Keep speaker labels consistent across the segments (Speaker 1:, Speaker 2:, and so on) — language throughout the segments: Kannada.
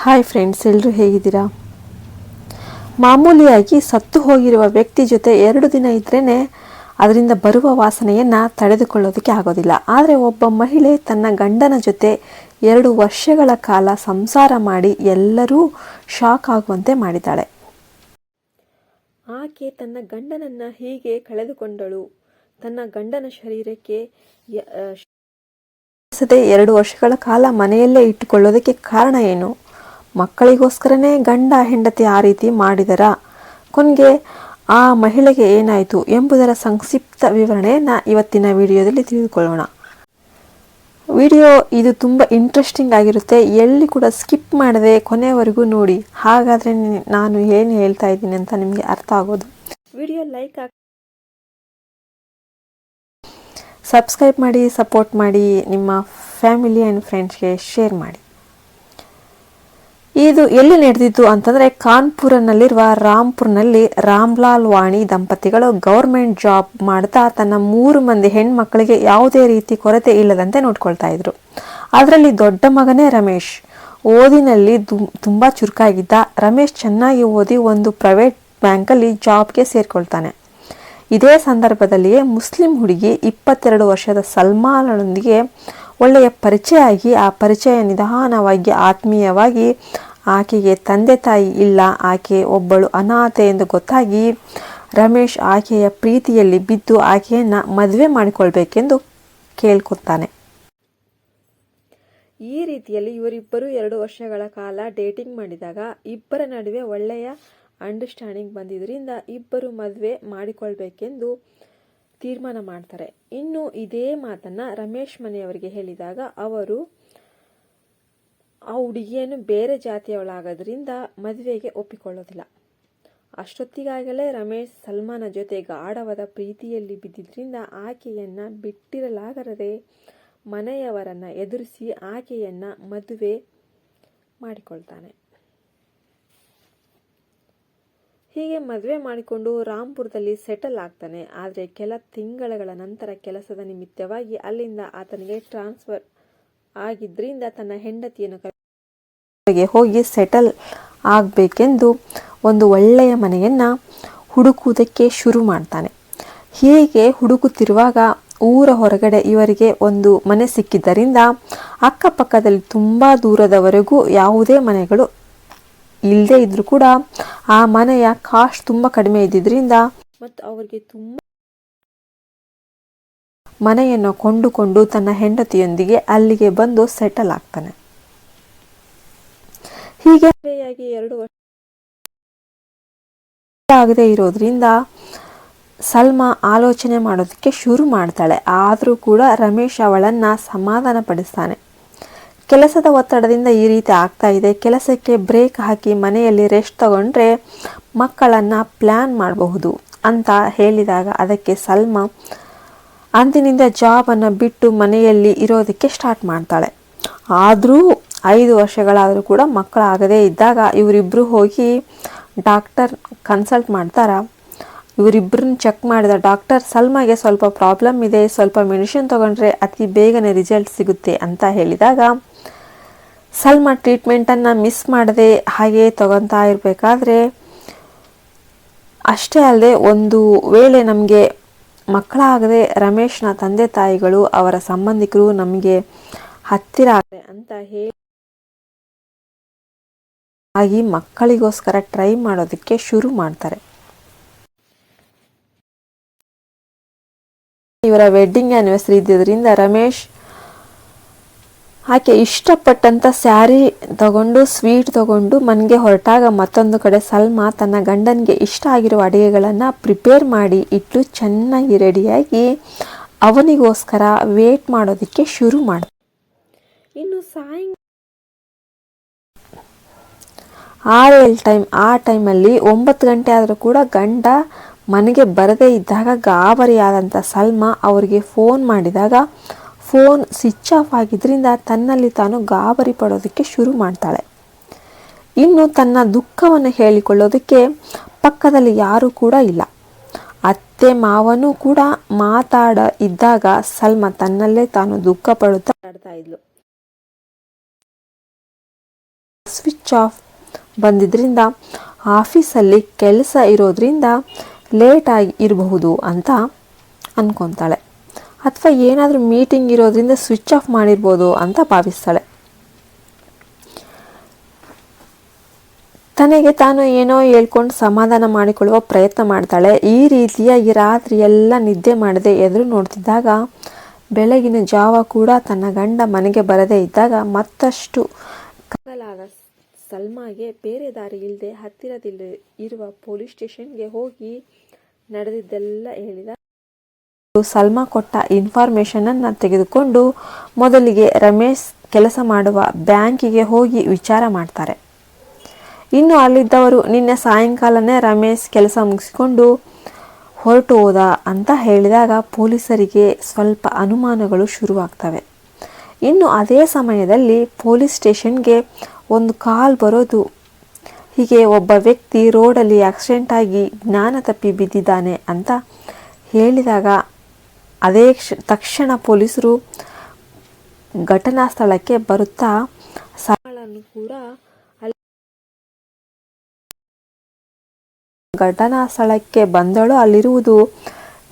Speaker 1: ಹಾಯ್ ಫ್ರೆಂಡ್ಸ್ ಎಲ್ಲರೂ ಹೇಗಿದ್ದೀರಾ? ಮಾಮೂಲಿಯಾಗಿ ಸತ್ತು ಹೋಗಿರುವ ವ್ಯಕ್ತಿ ಜೊತೆ ಎರಡು ದಿನ ಇದ್ರೇ ಅದರಿಂದ ಬರುವ ವಾಸನೆಯನ್ನು ತಡೆದುಕೊಳ್ಳೋದಕ್ಕೆ ಆಗೋದಿಲ್ಲ. ಆದರೆ ಒಬ್ಬ ಮಹಿಳೆ ತನ್ನ ಗಂಡನ ಜೊತೆ ಎರಡು ವರ್ಷಗಳ ಕಾಲ ಸಂಸಾರ ಮಾಡಿ ಎಲ್ಲರೂ ಶಾಕ್ ಆಗುವಂತೆ ಮಾಡಿದ್ದಾಳೆ. ಆಕೆ ತನ್ನ ಗಂಡನನ್ನು ಹೀಗೆ ಕಳೆದುಕೊಂಡಳು. ತನ್ನ ಗಂಡನ ಶರೀರಕ್ಕೆ ಎರಡು ವರ್ಷಗಳ ಕಾಲ ಮನೆಯಲ್ಲೇ ಇಟ್ಟುಕೊಳ್ಳೋದಕ್ಕೆ ಕಾರಣ ಏನು? ಮಕ್ಕಳಿಗೋಸ್ಕರನೇ ಗಂಡ ಹೆಂಡತಿ ಆ ರೀತಿ ಮಾಡಿದರ? ಕೊನೆಗೆ ಆ ಮಹಿಳೆಗೆ ಏನಾಯಿತು ಎಂಬುದರ ಸಂಕ್ಷಿಪ್ತ ವಿವರಣೆಯನ್ನು ಇವತ್ತಿನ ವಿಡಿಯೋದಲ್ಲಿ ತಿಳಿದುಕೊಳ್ಳೋಣ. ವಿಡಿಯೋ ಇದು ತುಂಬ ಇಂಟ್ರೆಸ್ಟಿಂಗ್ ಆಗಿರುತ್ತೆ. ಎಲ್ಲಿ ಕೂಡ ಸ್ಕಿಪ್ ಮಾಡದೆ ಕೊನೆಯವರೆಗೂ ನೋಡಿ. ಹಾಗಾದರೆ ನಾನು ಏನು ಹೇಳ್ತಾ ಇದ್ದೀನಿ ಅಂತ ನಿಮಗೆ ಅರ್ಥ ಆಗೋದು. ವಿಡಿಯೋ ಲೈಕ್ ಆಗಿ ಸಬ್ಸ್ಕ್ರೈಬ್ ಮಾಡಿ, ಸಪೋರ್ಟ್ ಮಾಡಿ ನಿಮ್ಮ ಫ್ಯಾಮಿಲಿ ಆ್ಯಂಡ್ ಫ್ರೆಂಡ್ಸ್ಗೆ ಶೇರ್ ಮಾಡಿ. ಇದು ಎಲ್ಲಿ ನಡೆದಿತ್ತು ಅಂತಂದ್ರೆ ಕಾನ್ಪುರನಲ್ಲಿರುವ ರಾಂಪುರ್ನಲ್ಲಿ ರಾಮ್ಲಾಲ್ ವಾಣಿ ದಂಪತಿಗಳು ಗೌರ್ಮೆಂಟ್ ಜಾಬ್ ಮಾಡ್ತಾ ತನ್ನ ಮೂರು ಮಂದಿ ಹೆಣ್ಮಕ್ಳಿಗೆ ಯಾವುದೇ ರೀತಿ ಕೊರತೆ ಇಲ್ಲದಂತೆ ನೋಡ್ಕೊಳ್ತಾ ಇದ್ರು. ಅದರಲ್ಲಿ ದೊಡ್ಡ ಮಗನೇ ರಮೇಶ್. ಓದಿನಲ್ಲಿ ತುಂಬಾ ತುಂಬ ಚುರುಕಾಗಿದ್ದ. ರಮೇಶ್ ಚೆನ್ನಾಗಿ ಓದಿ ಒಂದು ಪ್ರೈವೇಟ್ ಬ್ಯಾಂಕಲ್ಲಿ ಜಾಬ್ಗೆ ಸೇರ್ಕೊಳ್ತಾನೆ. ಇದೇ ಸಂದರ್ಭದಲ್ಲಿಯೇ ಮುಸ್ಲಿಂ ಹುಡುಗಿ ಇಪ್ಪತ್ತೆರಡು ವರ್ಷದ ಸಲ್ಮಾನಳೊಂದಿಗೆ ಒಳ್ಳೆಯ ಪರಿಚಯ ಆಗಿ ಆ ಪರಿಚಯ ನಿಧಾನವಾಗಿ, ಆತ್ಮೀಯವಾಗಿ ಆಕೆಗೆ ತಂದೆ ತಾಯಿ ಇಲ್ಲ. ಆಕೆ ಒಬ್ಬಳು ಅನಾಥೆ ಎಂದು ಗೊತ್ತಾಗಿ ರಮೇಶ್ ಆಕೆಯ ಪ್ರೀತಿಯಲ್ಲಿ ಬಿದ್ದು ಆಕೆಯನ್ನು ಮದುವೆ ಮಾಡಿಕೊಳ್ಬೇಕೆಂದು ಕೇಳ್ಕೊತಾನೆ ಈ ರೀತಿಯಲ್ಲಿ ಇವರಿಬ್ಬರು ಎರಡು ವರ್ಷಗಳ ಕಾಲ ಡೇಟಿಂಗ್ ಮಾಡಿದಾಗ ಇಬ್ಬರ ನಡುವೆ ಒಳ್ಳೆಯ ಅಂಡರ್ಸ್ಟ್ಯಾಂಡಿಂಗ್ ಬಂದಿದ್ದರಿಂದ ಇಬ್ಬರು ಮದುವೆ ಮಾಡಿಕೊಳ್ಬೇಕೆಂದು ತೀರ್ಮಾನ ಮಾಡ್ತಾರೆ. ಇನ್ನು ಇದೇ ಮಾತನ್ನ ರಮೇಶ್ ಮನೆಯವರಿಗೆ ಹೇಳಿದಾಗ ಅವರು, ಆ ಹುಡುಗಿಯನ್ನು ಬೇರೆ ಜಾತಿಯವಳಾಗೋದ್ರಿಂದ ಮದುವೆಗೆ ಒಪ್ಪಿಕೊಳ್ಳೋದಿಲ್ಲ. ಅಷ್ಟೊತ್ತಿಗಾಗಲೇ ರಮೇಶ್ ಸಲ್ಮಾನ ಜೊತೆ ಗಾಢವಾದ ಪ್ರೀತಿಯಲ್ಲಿ ಬಿದ್ದಿದ್ದರಿಂದ ಆಕೆಯನ್ನು ಬಿಟ್ಟಿರಲಾಗರದೆ ಮನೆಯವರನ್ನ ಎದುರಿಸಿ ಆಕೆಯನ್ನು ಮದುವೆ ಮಾಡಿಕೊಳ್ತಾನೆ. ಹೀಗೆ ಮದುವೆ ಮಾಡಿಕೊಂಡು ರಾಂಪುರದಲ್ಲಿ ಸೆಟಲ್ ಆಗ್ತಾನೆ. ಆದರೆ ಕೆಲ ತಿಂಗಳ ನಂತರ ಕೆಲಸದ ನಿಮಿತ್ತವಾಗಿ ಅಲ್ಲಿಂದ ಆತನಿಗೆ ಟ್ರಾನ್ಸ್ಫರ್ ಆಗಿದ್ದರಿಂದ ತನ್ನ ಹೆಂಡತಿಯನ್ನು ಕರೆ- ಹೋಗಿ ಸೆಟಲ್ ಆಗಬೇಕೆಂದು ಒಂದು ಒಳ್ಳೆಯ ಮನೆಯನ್ನು ಹುಡುಕುವುದಕ್ಕೆ ಶುರು ಮಾಡ್ತಾನೆ. ಹೀಗೆ ಹುಡುಕುತ್ತಿರುವಾಗ ಊರ ಹೊರಗಡೆ ಇವರಿಗೆ ಒಂದು ಮನೆ ಸಿಕ್ಕಿದ್ದರಿಂದ ಅಕ್ಕಪಕ್ಕದಲ್ಲಿ ತುಂಬ ದೂರದವರೆಗೂ ಯಾವುದೇ ಮನೆಗಳು ಇಲ್ಲದೆ ಇದ್ರೂ ಕೂಡ ಆ ಮನೆಯ ಕಾಸ್ಟ್ ತುಂಬ ಕಡಿಮೆ ಇದ್ದಿದ್ರಿಂದ ಮತ್ತು ಅವರಿಗೆ ತುಂಬ ಮನೆಯನ್ನು ಕೊಂಡುಕೊಂಡು ತನ್ನ ಹೆಂಡತಿಯೊಂದಿಗೆ ಅಲ್ಲಿಗೆ ಬಂದು ಸೆಟಲ್ ಆಗ್ತಾನೆ. ಹೀಗೆ ಎರಡು ವರ್ಷ ಆಗದೆ ಇರೋದ್ರಿಂದ ಸಲ್ಮಾ ಆಲೋಚನೆ ಮಾಡೋದಕ್ಕೆ ಶುರು ಮಾಡ್ತಾಳೆ. ಆದರೂ ಕೂಡ ರಮೇಶ್ ಅವಳನ್ನ ಸಮಾಧಾನ ಪಡಿಸ್ತಾನೆ ಕೆಲಸದ ಒತ್ತಡದಿಂದ ಈ ರೀತಿ ಆಗ್ತಾ ಇದೆ. ಕೆಲಸಕ್ಕೆ ಬ್ರೇಕ್ ಹಾಕಿ ಮನೆಯಲ್ಲಿ ರೆಸ್ಟ್ ತಗೊಂಡ್ರೆ ಮಕ್ಕಳನ್ನು ಪ್ಲ್ಯಾನ್ ಮಾಡಬಹುದು ಅಂತ ಹೇಳಿದಾಗ ಅದಕ್ಕೆ ಸಲ್ಮಾ ಅಂದಿನಿಂದ ಜಾಬನ್ನು ಬಿಟ್ಟು ಮನೆಯಲ್ಲಿ ಇರೋದಕ್ಕೆ ಸ್ಟಾರ್ಟ್ ಮಾಡ್ತಾಳೆ. ಆದರೂ ಐದು ವರ್ಷಗಳಾದರೂ ಕೂಡ ಮಕ್ಕಳಾಗದೇ ಇದ್ದಾಗ ಇವರಿಬ್ಬರು ಹೋಗಿ ಡಾಕ್ಟರ್ ಕನ್ಸಲ್ಟ್ ಮಾಡ್ತಾರ? ಇವರಿಬ್ಬರನ್ನ ಚೆಕ್ ಮಾಡಿದ ಡಾಕ್ಟರ್ ಸಲ್ಮಾಗೆ ಸ್ವಲ್ಪ ಪ್ರಾಬ್ಲಮ್ ಇದೆ, ಸ್ವಲ್ಪ ಮೆಡಿಷನ್ ತೊಗೊಂಡ್ರೆ ಅತಿ ಬೇಗನೆ ರಿಸಲ್ಟ್ ಸಿಗುತ್ತೆ ಅಂತ ಹೇಳಿದಾಗ ಸಲ್ಮಾ ಟ್ರೀಟ್ಮೆಂಟನ್ನು ಮಿಸ್ ಮಾಡದೆ ಹಾಗೆ ತಗೊತಾ ಇರಬೇಕಾದ್ರೆ ಅಷ್ಟೇ ಅಲ್ಲದೆ ಒಂದು ವೇಳೆ ನಮಗೆ ಮಕ್ಕಳಾಗದೆ ರಮೇಶ್ನ ತಂದೆ ತಾಯಿಗಳು ಅವರ ಸಂಬಂಧಿಕರು ನಮಗೆ ಹತ್ತಿರ ಆಗದೆ ಅಂತ ಹೇಳಿ ಆಗಿ ಮಕ್ಕಳಿಗೋಸ್ಕರ ಟ್ರೈ ಮಾಡೋದಕ್ಕೆ ಶುರು ಮಾಡ್ತಾರೆ. ಇವರ ವೆಡ್ಡಿಂಗ್ ಆ್ಯನಿವರ್ಸರಿ ಇದ್ದಿದ್ದರಿಂದ ರಮೇಶ್ ಆಕೆ ಇಷ್ಟಪಟ್ಟಂಥ ಸ್ಯಾರಿ ತಗೊಂಡು, ಸ್ವೀಟ್ ತಗೊಂಡು ಮನೆಗೆ ಹೊರಟಾಗ ಮತ್ತೊಂದು ಕಡೆ ಸಲ್ಮಾ ತನ್ನ ಗಂಡನಿಗೆ ಇಷ್ಟ ಆಗಿರುವ ಅಡುಗೆಗಳನ್ನು ಪ್ರಿಪೇರ್ ಮಾಡಿ ಇಟ್ಟು ಚೆನ್ನಾಗಿ ರೆಡಿಯಾಗಿ ಅವನಿಗೋಸ್ಕರ ವೇಟ್ ಮಾಡೋದಕ್ಕೆ ಶುರು ಮಾಡ. ಇನ್ನು ಸಾಯಂಕಾಲ ಏಳು ಟೈಮ್, ಆ ಟೈಮಲ್ಲಿ ಒಂಬತ್ತು ಗಂಟೆ ಆದರೂ ಕೂಡ ಗಂಡ ಮನೆಗೆ ಬರದೇ ಇದ್ದಾಗ ಗಾಬರಿಯಾದಂಥ ಸಲ್ಮಾ ಅವರಿಗೆ ಫೋನ್ ಮಾಡಿದಾಗ ಫೋನ್ ಸ್ವಿಚ್ ಆಫ್ ಆಗಿದ್ದರಿಂದ ತನ್ನಲ್ಲಿ ತಾನು ಗಾಬರಿ ಪಡೋದಕ್ಕೆ ಶುರು ಮಾಡ್ತಾಳೆ. ಇನ್ನು ತನ್ನ ದುಃಖವನ್ನು ಹೇಳಿಕೊಳ್ಳೋದಕ್ಕೆ ಪಕ್ಕದಲ್ಲಿ ಯಾರೂ ಕೂಡ ಇಲ್ಲ. ಅತ್ತೆ ಮಾವನೂ ಕೂಡ ಮಾತಾಡ ಇದ್ದಾಗ ಸಲ್ಮಾ ತನ್ನಲ್ಲೇ ತಾನು ದುಃಖ ಪಡುತ್ತಾ ಇದ್ಲು. ಸ್ವಿಚ್ ಆಫ್ ಬಂದಿದ್ದರಿಂದ ಆಫೀಸಲ್ಲಿ ಕೆಲಸ ಇರೋದ್ರಿಂದ ಲೇಟಾಗಿ ಇರಬಹುದು ಅಂತ ಅನ್ಕೊತಾಳೆ. ಅಥವಾ ಏನಾದರೂ ಮೀಟಿಂಗ್ ಇರೋದ್ರಿಂದ ಸ್ವಿಚ್ ಆಫ್ ಮಾಡಿರ್ಬೋದು ಅಂತ ಭಾವಿಸ್ತಾಳೆ. ತನಗೆ ತಾನು ಏನೋ ಹೇಳ್ಕೊಂಡು ಸಮಾಧಾನ ಮಾಡಿಕೊಳ್ಳುವ ಪ್ರಯತ್ನ ಮಾಡ್ತಾಳೆ. ಈ ರೀತಿಯಾಗಿ ರಾತ್ರಿ ಎಲ್ಲ ನಿದ್ದೆ ಮಾಡದೆ ಎದುರು ನೋಡ್ತಿದ್ದಾಗ ಬೆಳಗಿನ ಜಾವ ಕೂಡ ತನ್ನ ಗಂಡ ಮನೆಗೆ ಬರದೇ ಇದ್ದಾಗ ಮತ್ತಷ್ಟು ಕಗಲಾದ ಸಲ್ಮಾಗೆ ಬೇರೆ ದಾರಿ ಇಲ್ಲದೆ ಹತ್ತಿರದಲ್ಲಿ ಇರುವ ಪೊಲೀಸ್ ಸ್ಟೇಷನ್ಗೆ ಹೋಗಿ ನಡೆದಿದ್ದೆಲ್ಲ ಹೇಳಿದ ಸಲ್ಮಾ ಕೊಟ್ಟ ಇನ್ಫಾರ್ಮೇಶನ್ ಅನ್ನ ತೆಗೆದುಕೊಂಡು ಮೊದಲಿಗೆ ರಮೇಶ್ ಕೆಲಸ ಮಾಡುವ ಬ್ಯಾಂಕಿಗೆ ಹೋಗಿ ವಿಚಾರ ಮಾಡ್ತಾರೆ. ಇನ್ನು ಅಲ್ಲಿದ್ದವರು ನಿನ್ನೆ ಸಾಯಂಕಾಲನೇ ರಮೇಶ್ ಕೆಲಸ ಮುಗಿಸಿಕೊಂಡು ಹೊರಟು ಹೋದ ಅಂತ ಹೇಳಿದಾಗ ಪೊಲೀಸರಿಗೆ ಸ್ವಲ್ಪ ಅನುಮಾನಗಳು ಶುರುವಾಗ್ತವೆ. ಇನ್ನು ಅದೇ ಸಮಯದಲ್ಲಿ ಪೊಲೀಸ್ ಸ್ಟೇಷನ್ಗೆ ಒಂದು ಕಾಲ್ ಬರೋದು. ಹೀಗೆ ಒಬ್ಬ ವ್ಯಕ್ತಿ ರೋಡಲ್ಲಿ ಆಕ್ಸಿಡೆಂಟ್ ಆಗಿ ಜ್ಞಾನ ತಪ್ಪಿ ಬಿದ್ದಿದ್ದಾನೆ ಅಂತ ಹೇಳಿದಾಗ ಅದೇ ಕ್ಷ, ತಕ್ಷಣ ಪೊಲೀಸರು ಘಟನಾ ಸ್ಥಳಕ್ಕೆ ಬರುತ್ತಾ ಸಾಗಳನ್ನು ಕೂಡ ಘಟನಾ ಸ್ಥಳಕ್ಕೆ ಬಂದಳು. ಅಲ್ಲಿರುವುದು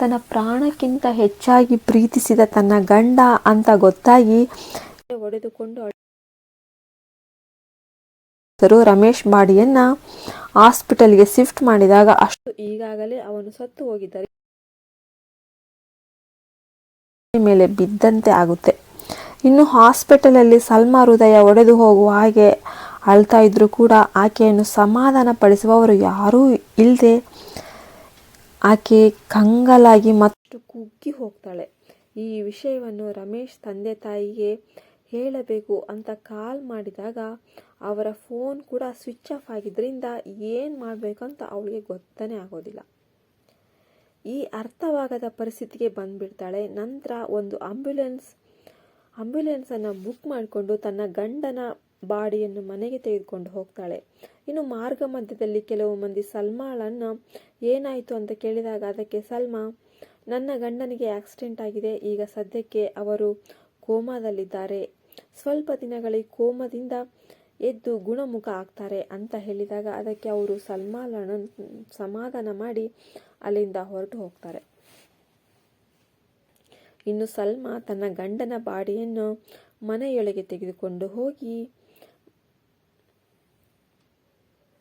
Speaker 1: ತನ್ನ ಪ್ರಾಣಕ್ಕಿಂತ ಹೆಚ್ಚಾಗಿ ಪ್ರೀತಿಸಿದ ತನ್ನ ಗಂಡ ಅಂತ ಗೊತ್ತಾಗಿ ಒಡೆದುಕೊಂಡು ರಮೇಶ್ ಬಾಡಿಯನ್ನ ಹಾಸ್ಪಿಟಲ್ಗೆ ಶಿಫ್ಟ್ ಮಾಡಿದಾಗ ಅಷ್ಟು ಈಗಾಗಲೇ ಅವನು ಸತ್ತು ಹೋಗಿದ್ದರೆ. ಮೇಲೆ ಬಿದ್ದಂತೆ ಆಗುತ್ತೆ. ಇನ್ನು ಹಾಸ್ಪಿಟಲಲ್ಲಿ ಸಲ್ಮಾ ಹೃದಯ ಒಡೆದು ಹೋಗುವ ಹಾಗೆ ಅಳ್ತಾ ಇದ್ರು ಕೂಡ ಆಕೆಯನ್ನು ಸಮಾಧಾನ ಪಡಿಸುವವರು ಯಾರೂ ಇಲ್ಲದೆ ಆಕೆ ಕಂಗಲಾಗಿ ಮತ್ತು ಕುಗ್ಗಿ ಹೋಗ್ತಾಳೆ. ಈ ವಿಷಯವನ್ನು ರಮೇಶ್ ತಂದೆ ತಾಯಿಗೆ ಹೇಳಬೇಕು ಅಂತ ಕಾಲ್ ಮಾಡಿದಾಗ ಅವರ ಫೋನ್ ಕೂಡ ಸ್ವಿಚ್ ಆಫ್ ಆಗಿದ್ದರಿಂದ ಏನು ಮಾಡಬೇಕಂತ ಅವಳಿಗೆ ಗೊತ್ತನೇ ಆಗೋದಿಲ್ಲ. ಈ ಅರ್ಥವಾಗದ ಪರಿಸ್ಥಿತಿಗೆ ಬಂದ್ಬಿಡ್ತಾಳೆ. ನಂತರ ಒಂದು ಆಂಬ್ಯುಲೆನ್ಸ್ ಆಂಬ್ಯುಲೆನ್ಸನ್ನು ಬುಕ್ ಮಾಡಿಕೊಂಡು ತನ್ನ ಗಂಡನ ಬಾಡಿಯನ್ನು ಮನೆಗೆ ತೆಗೆದುಕೊಂಡು ಹೋಗ್ತಾಳೆ. ಇನ್ನು ಮಾರ್ಗ ಮಧ್ಯದಲ್ಲಿ ಕೆಲವು ಮಂದಿ, ಸಲ್ಮಾಳನ್ನು ಏನಾಯಿತು ಅಂತ ಕೇಳಿದಾಗ ಅದಕ್ಕೆ, ಸಲ್ಮಾ, ನನ್ನ ಗಂಡನಿಗೆ ಆಕ್ಸಿಡೆಂಟ್ ಆಗಿದೆ. ಈಗ ಸದ್ಯಕ್ಕೆ ಅವರು ಕೋಮಾದಲ್ಲಿದ್ದಾರೆ. ಸ್ವಲ್ಪ ದಿನಗಳಿಗೆ ಕೋಮದಿಂದ ಎದ್ದು ಗುಣಮುಖ ಆಗ್ತಾರೆ ಅಂತ ಹೇಳಿದಾಗ ಅದಕ್ಕೆ ಅವರು ಸಲ್ಮಾಳನ್ನು ಸಮಾಧಾನ ಮಾಡಿ ಅಲ್ಲಿಂದ ಹೊರಟು ಹೋಗ್ತಾರೆ. ಇನ್ನು ಸಲ್ಮಾ ತನ್ನ ಗಂಡನ ಬಾಡಿಯನ್ನು ಮನೆಯೊಳಗೆ ತೆಗೆದುಕೊಂಡು ಹೋಗಿ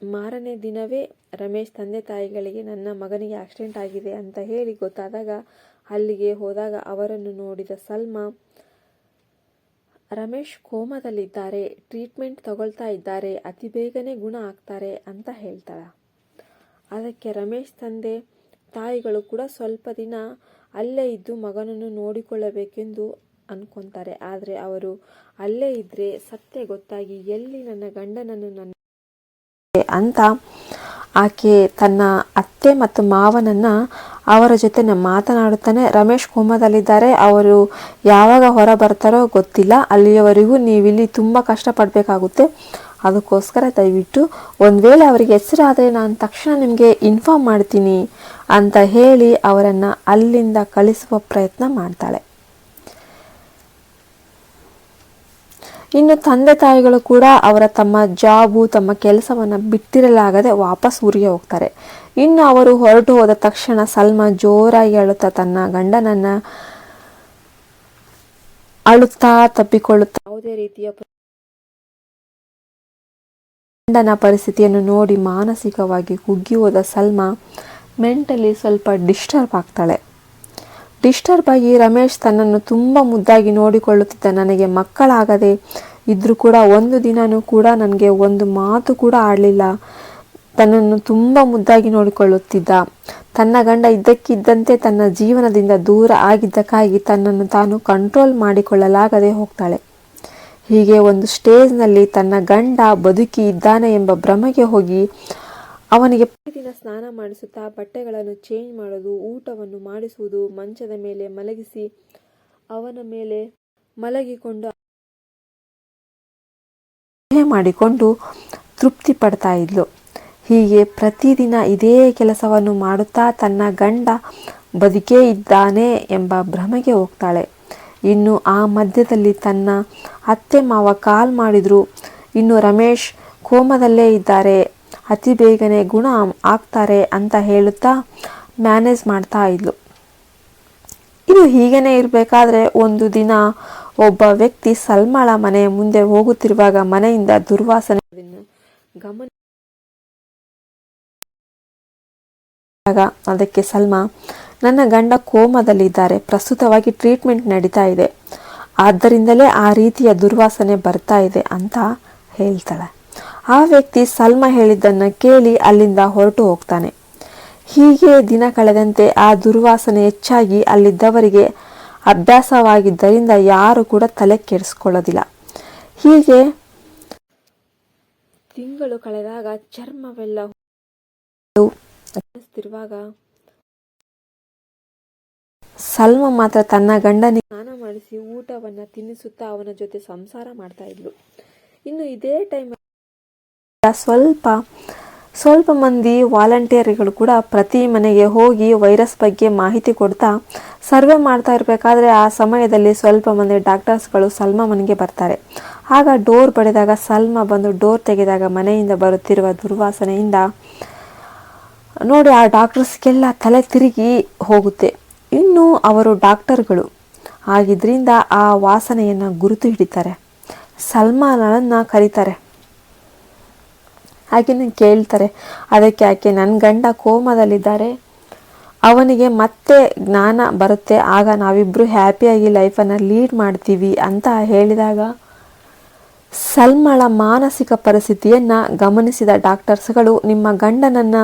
Speaker 1: ಮಾರನೇ ದಿನವೇ ರಮೇಶ್ ತಂದೆ ತಾಯಿಗಳಿಗೆ ನನ್ನ ಮಗನಿಗೆ ಆಕ್ಸಿಡೆಂಟ್ ಆಗಿದೆ ಅಂತ ಹೇಳಿ ಗೊತ್ತಾದಾಗ ಅಲ್ಲಿಗೆ ಹೋದಾಗ ಅವರನ್ನು ನೋಡಿದ ಸಲ್ಮಾ, ರಮೇಶ್ ಕೋಮದಲ್ಲಿದ್ದಾರೆ ಟ್ರೀಟ್ಮೆಂಟ್ ತಗೊಳ್ತಾ ಇದ್ದಾರೆ, ಅತಿ ಬೇಗನೆ ಗುಣ ಆಗ್ತಾರೆ ಅಂತ ಹೇಳ್ತಾಳೆ. ಅದಕ್ಕೆ ರಮೇಶ್ ತಂದೆ ತಾಯಿಗಳು ಕೂಡ ಸ್ವಲ್ಪ ದಿನ ಅಲ್ಲೇ ಇದ್ದು ಮಗನನ್ನು ನೋಡಿಕೊಳ್ಳಬೇಕೆಂದು ಅನ್ಕೊಂತಾರೆ. ಆದರೆ ಅವರು ಅಲ್ಲೇ ಇದ್ದರೆ ಸತ್ಯ ಗೊತ್ತಾಗಿ ಎಲ್ಲಿ ನನ್ನ ಗಂಡನನ್ನು ನನ್ನ ಅಂತ ಆಕೆ ತನ್ನ ಅತ್ತೆ ಮತ್ತು ಮಾವನನ್ನ ಅವರ ಜೊತೆ ಮಾತನಾಡುತ್ತಾನೆ. ರಮೇಶ್ ಕೋಮದಲ್ಲಿದ್ದಾರೆ. ಅವರು ಯಾವಾಗ ಹೊರ ಬರ್ತಾರೋ ಗೊತ್ತಿಲ್ಲ. ಅಲ್ಲಿಯವರೆಗೂ ನೀವಿಲ್ಲಿ ತುಂಬ ಕಷ್ಟಪಡಬೇಕಾಗುತ್ತೆ. ಅದಕ್ಕೋಸ್ಕರ ದಯವಿಟ್ಟು ಒಂದು ವೇಳೆ ಅವರಿಗೆ ಹೆಸರಾದರೆ ನಾನು ತಕ್ಷಣ ನಿಮಗೆ ಇನ್ಫಾರ್ಮ್ ಮಾಡ್ತೀನಿ. ಅಂತ ಹೇಳಿ ಅವರನ್ನು ಅಲ್ಲಿಂದ ಕಳಿಸುವ ಪ್ರಯತ್ನ ಮಾಡ್ತಾಳೆ. ಇನ್ನು ತಂದೆ ತಾಯಿಗಳು ಕೂಡ ಅವರ ತಮ್ಮ ಜಾಬು, ತಮ್ಮ ಕೆಲಸವನ್ನು ಬಿಟ್ಟಿರಲಾಗದೆ ವಾಪಸ್ ಊರಿಗೆ ಹೋಗ್ತಾರೆ. ಇನ್ನು ಅವರು ಹೊರಟು ಹೋದ ತಕ್ಷಣ ಸಲ್ಮಾ ಜೋರಾಗಿ ಅಳುತ್ತಾ ತನ್ನ ಗಂಡನನ್ನ ಅಳುತ್ತಾ ತಪ್ಪಿಕೊಳ್ಳುತ್ತಾ ಯಾವುದೇ ರೀತಿಯ ಗಂಡನ ಪರಿಸ್ಥಿತಿಯನ್ನು ನೋಡಿ ಮಾನಸಿಕವಾಗಿ ಕುಗ್ಗಿ ಹೋದ ಸಲ್ಮಾ ಮೆಂಟಲಿ ಸ್ವಲ್ಪ ಡಿಸ್ಟರ್ಬ್ ಆಗ್ತಾಳೆ. ಡಿಸ್ಟರ್ಬ್ ಆಗಿ ರಮೇಶ್ ತನ್ನನ್ನು ತುಂಬ ಮುದ್ದಾಗಿ ನೋಡಿಕೊಳ್ಳುತ್ತಿದ್ದ ನನಗೆ ಮಕ್ಕಳಾಗದೆ ಇದ್ದರೂ ಕೂಡ ಒಂದು ದಿನವೂ ಕೂಡ ನನಗೆ ಒಂದು ಮಾತು ಕೂಡ ಆಡಲಿಲ್ಲ. ತನ್ನನ್ನು ತುಂಬ ಮುದ್ದಾಗಿ ನೋಡಿಕೊಳ್ಳುತ್ತಿದ್ದ. ತನ್ನ ಗಂಡ ಇದ್ದಕ್ಕಿದ್ದಂತೆ ತನ್ನ ಜೀವನದಿಂದ ದೂರ ಆಗಿದ್ದಕ್ಕಾಗಿ ತನ್ನನ್ನು ತಾನು ಕಂಟ್ರೋಲ್ ಮಾಡಿಕೊಳ್ಳಲಾಗದೆ ಹೋಗ್ತಾಳೆ. ಹೀಗೆ ಒಂದು ಸ್ಟೇಜ್ನಲ್ಲಿ ತನ್ನ ಗಂಡ ಬದುಕಿ ಇದ್ದಾನೆ ಎಂಬ ಭ್ರಮೆಗೆ ಹೋಗಿ ಅವನಿಗೆ ಪ್ರತಿದಿನ ಸ್ನಾನ ಮಾಡಿಸುತ್ತಾ ಬಟ್ಟೆಗಳನ್ನು ಚೇಂಜ್ ಮಾಡೋದು ಊಟವನ್ನು ಮಾಡಿಸುವುದು ಮಂಚದ ಮೇಲೆ ಮಲಗಿಸಿ ಅವನ ಮೇಲೆ ಮಲಗಿಕೊಂಡು ಮಾಡಿಕೊಂಡು ತೃಪ್ತಿ ಪಡ್ತಾ ಇದ್ಲು. ಹೀಗೆ ಪ್ರತಿದಿನ ಇದೇ ಕೆಲಸವನ್ನು ಮಾಡುತ್ತಾ ತನ್ನ ಗಂಡ ಬದುಕೇ ಇದ್ದಾನೆ ಎಂಬ ಭ್ರಮೆಗೆ ಹೋಗ್ತಾಳೆ. ಇನ್ನು ಆ ಮಧ್ಯದಲ್ಲಿ ತನ್ನ ಅತ್ತೆ ಮಾವ ಕಾಲ್ ಮಾಡಿದ್ರು ಇನ್ನು ರಮೇಶ್ ಕೋಮದಲ್ಲೇ ಇದ್ದಾರೆ ಅತಿ ಬೇಗನೆ ಗುಣ ಆಗ್ತಾರೆ ಅಂತ ಹೇಳುತ್ತಾ ಮ್ಯಾನೇಜ್ ಮಾಡ್ತಾ ಇದ್ಲು. ಇದು ಹೀಗೇನೆ ಇರಬೇಕಾದ್ರೆ ಒಂದು ದಿನ ಒಬ್ಬ ವ್ಯಕ್ತಿ ಸಲ್ಮಾಳ ಮನೆ ಮುಂದೆ ಹೋಗುತ್ತಿರುವಾಗ ಮನೆಯಿಂದ ದುರ್ವಾಸನೆ ಗಮನ ಅದಕ್ಕೆ ಸಲ್ಮಾ, ನನ್ನ ಗಂಡ ಕೋಮದಲ್ಲಿದ್ದಾರೆ. ಪ್ರಸ್ತುತವಾಗಿ ಟ್ರೀಟ್ಮೆಂಟ್ ನಡೀತಾ ಇದೆ. ಆದ್ದರಿಂದಲೇ ಆ ರೀತಿಯ ದುರ್ವಾಸನೆ ಬರ್ತಾ ಇದೆ ಅಂತ ಹೇಳ್ತಾಳೆ. ಆ ವ್ಯಕ್ತಿ ಸಲ್ಮಾ ಹೇಳಿದ್ದನ್ನು ಕೇಳಿ ಅಲ್ಲಿಂದ ಹೊರಟು ಹೋಗ್ತಾನೆ. ಹೀಗೆ ದಿನ ಕಳೆದಂತೆ ಆ ದುರ್ವಾಸನೆ ಹೆಚ್ಚಾಗಿ ಅಲ್ಲಿದ್ದವರಿಗೆ ಅಭ್ಯಾಸವಾಗಿದ್ದರಿಂದ ಯಾರು ಕೂಡ ತಲೆ ಕೆಡಿಸ್ಕೊಳ್ಳೋದಿಲ್ಲ. ಹೀಗೆ ತಿಂಗಳು ಕಳೆದಾಗ ಚರ್ಮವೆಲ್ಲ ಸಲ್ಮ ಮಾತ್ರ ತನ್ನ ಗಂಡನಿಗೆ ಸ್ನಾನ ಮಾಡಿಸಿ ಊಟವನ್ನ ತಿನ್ನಿಸುತ್ತಾ ಅವನ ಜೊತೆ ಸಂಸಾರ ಮಾಡ್ತಾ ಇದ್ಲು. ಇನ್ನು ಇದೇ ಟೈಮ್ ಸ್ವಲ್ಪ ಸ್ವಲ್ಪ ಮಂದಿ ವಾಲಂಟಿಯರ್ಗಳು ಕೂಡ ಪ್ರತಿ ಮನೆಗೆ ಹೋಗಿ ವೈರಸ್ ಬಗ್ಗೆ ಮಾಹಿತಿ ಕೊಡ್ತಾ ಸರ್ವೆ ಮಾಡ್ತಾ ಇರಬೇಕಾದ್ರೆ ಆ ಸಮಯದಲ್ಲಿ ಸ್ವಲ್ಪ ಮಂದಿ ಡಾಕ್ಟರ್ಸ್ಗಳು ಸಲ್ಮಾ ಮನೆಗೆ ಬರ್ತಾರೆ. ಆಗ ಡೋರ್ ಬಡಿದಾಗ ಸಲ್ಮಾ ಬಂದು ಡೋರ್ ತೆಗೆದಾಗ ಮನೆಯಿಂದ ಬರುತ್ತಿರುವ ದುರ್ವಾಸನೆಯಿಂದ ನೋಡಿ ಆ ಡಾಕ್ಟರ್ಸ್ಗೆಲ್ಲ ತಲೆ ತಿರುಗಿ ಹೋಗುತ್ತೆ. ಇನ್ನು ಅವರು ಡಾಕ್ಟರ್ಗಳು ಆಗಿದ್ರಿಂದ ಆ ವಾಸನೆಯನ್ನು ಗುರುತು ಹಿಡಿತಾರೆ. ಸಲ್ಮಾನನ್ನು ಕರೀತಾರೆ. ಆಕೆನ ಕೇಳ್ತಾರೆ. ಅದಕ್ಕೆ ಆಕೆ ನನ್ನ ಗಂಡ ಕೋಮದಲ್ಲಿದ್ದಾರೆ. ಅವನಿಗೆ ಮತ್ತೆ ಜ್ಞಾನ ಬರುತ್ತೆ. ಆಗ ನಾವಿಬ್ಬರು ಹ್ಯಾಪಿಯಾಗಿ ಲೈಫನ್ನು ಲೀಡ್ ಮಾಡ್ತೀವಿ ಅಂತ ಹೇಳಿದಾಗ ಸಲ್ಮಳ ಮಾನಸಿಕ ಪರಿಸ್ಥಿತಿಯನ್ನು ಗಮನಿಸಿದ ಡಾಕ್ಟರ್ಸ್ಗಳು, ನಿಮ್ಮ ಗಂಡನನ್ನು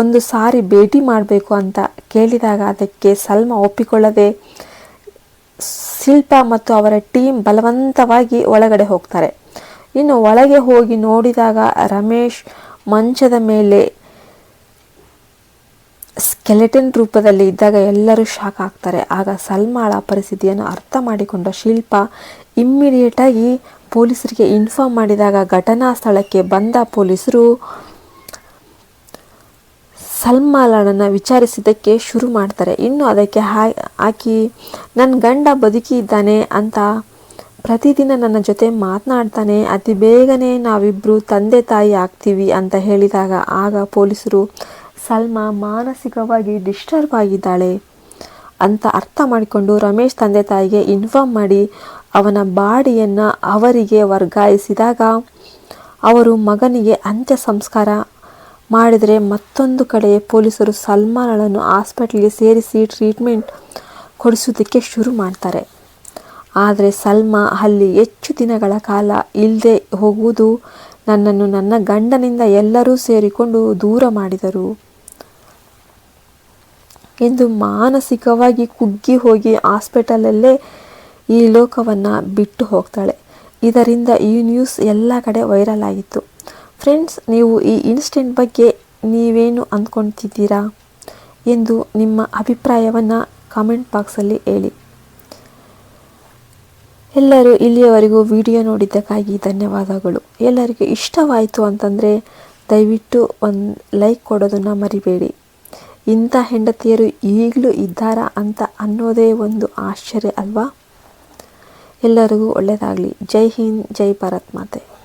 Speaker 1: ಒಂದು ಸಾರಿ ಭೇಟಿ ಮಾಡಬೇಕು ಅಂತ ಕೇಳಿದಾಗ ಅದಕ್ಕೆ ಸಲ್ಮ ಒಪ್ಪಿಕೊಳ್ಳದೆ ಶಿಲ್ಪ ಮತ್ತು ಅವರ ಟೀಮ್ ಬಲವಂತವಾಗಿ ಒಳಗಡೆ ಹೋಗ್ತಾರೆ. ಇನ್ನು ಒಳಗೆ ಹೋಗಿ ನೋಡಿದಾಗ ರಮೇಶ್ ಮಂಚದ ಮೇಲೆ ಸ್ಕೆಲೆಟನ್ ರೂಪದಲ್ಲಿ ಇದ್ದಾಗ ಎಲ್ಲರೂ ಶಾಕ್ ಆಗ್ತಾರೆ. ಆಗ ಸಲ್ಮಾಳ ಪರಿಸ್ಥಿತಿಯನ್ನು ಅರ್ಥ ಮಾಡಿಕೊಂಡ ಶಿಲ್ಪ ಇಮ್ಮಿಡಿಯೇಟಾಗಿ ಪೊಲೀಸರಿಗೆ ಇನ್ಫಾರ್ಮ್ ಮಾಡಿದಾಗ ಘಟನಾ ಸ್ಥಳಕ್ಕೆ ಬಂದ ಪೊಲೀಸರು ಸಲ್ಮಾಳನನ್ನು ವಿಚಾರಿಸಿದ್ದಕ್ಕೆ ಶುರು ಮಾಡ್ತಾರೆ. ಇನ್ನು ಅದಕ್ಕೆ ಹಾಕಿ ನನ್ನ ಗಂಡ ಬದುಕಿ ಇದ್ದಾನೆ ಅಂತ ಪ್ರತಿದಿನ ನನ್ನ ಜೊತೆ ಮಾತನಾಡ್ತಾನೆ, ಅತಿ ಬೇಗನೆ ನಾವಿಬ್ಬರು ತಂದೆ ತಾಯಿ ಆಗ್ತೀವಿ ಅಂತ ಹೇಳಿದಾಗ ಆಗ ಪೊಲೀಸರು, ಸಲ್ಮಾ ಮಾನಸಿಕವಾಗಿ ಡಿಸ್ಟರ್ಬ್ ಆಗಿದ್ದಾಳೆ ಅಂತ ಅರ್ಥ ಮಾಡಿಕೊಂಡು ರಮೇಶ್ ತಂದೆ ತಾಯಿಗೆ ಇನ್ಫಾರ್ಮ್ ಮಾಡಿ ಅವನ ಬಾಡಿಯನ್ನು ಅವರಿಗೆ ವರ್ಗಾಯಿಸಿದಾಗ ಅವರು ಮಗನಿಗೆ ಅಂತ್ಯ ಸಂಸ್ಕಾರ ಮಾಡಿದರೆ ಮತ್ತೊಂದು ಕಡೆ ಪೊಲೀಸರು ಸಲ್ಮಾನಳನ್ನು ಹಾಸ್ಪಿಟ್ಲಿಗೆ ಸೇರಿಸಿ ಟ್ರೀಟ್ಮೆಂಟ್ ಕೊಡಿಸೋದಕ್ಕೆ ಶುರು ಮಾಡ್ತಾರೆ. ಆದರೆ ಸಲ್ಮಾ ಅಲ್ಲಿ ಹೆಚ್ಚು ದಿನಗಳ ಕಾಲ ಇಲ್ಲದೆ ಹೋಗುವುದು ನನ್ನನ್ನು ನನ್ನ ಗಂಡನಿಂದ ಎಲ್ಲರೂ ಸೇರಿಕೊಂಡು ದೂರ ಮಾಡಿದರು. ಎಂದು ಮಾನಸಿಕವಾಗಿ ಕುಗ್ಗಿ ಹೋಗಿ ಹಾಸ್ಪಿಟಲಲ್ಲೇ ಈ ಲೋಕವನ್ನು ಬಿಟ್ಟು ಹೋಗ್ತಾಳೆ. ಇದರಿಂದ ಈ ನ್ಯೂಸ್ ಎಲ್ಲ ಕಡೆ ವೈರಲ್ ಆಗಿತ್ತು. ಫ್ರೆಂಡ್ಸ್, ನೀವು ಈ ಇನ್ಸಿಡೆಂಟ್ ಬಗ್ಗೆ ನೀವೇನು ಅಂದ್ಕೊಳ್ತಿದ್ದೀರಾ ಎಂದು ನಿಮ್ಮ ಅಭಿಪ್ರಾಯವನ್ನು ಕಾಮೆಂಟ್ ಬಾಕ್ಸಲ್ಲಿ ಹೇಳಿ. ಎಲ್ಲರೂ ಇಲ್ಲಿಯವರೆಗೂ ವಿಡಿಯೋ ನೋಡಿದ್ದಕ್ಕಾಗಿ ಧನ್ಯವಾದಗಳು. ಎಲ್ಲರಿಗೂ ಇಷ್ಟವಾಯಿತು ಅಂತಂದರೆ ದಯವಿಟ್ಟು ಒಂದು ಲೈಕ್ ಕೊಡೋದನ್ನು ಮರಿಬೇಡಿ. ಇಂಥ ಹೆಂಡತಿಯರು ಈಗಲೂ ಇದ್ದಾರಾ ಅಂತ ಅನ್ನೋದೇ ಒಂದು ಆಶ್ಚರ್ಯ ಅಲ್ವಾ? ಎಲ್ಲರಿಗೂ ಒಳ್ಳೆಯದಾಗಲಿ ಜೈ ಹಿಂದ್, ಜೈ ಭಾರತ್ ಮಾತೆ.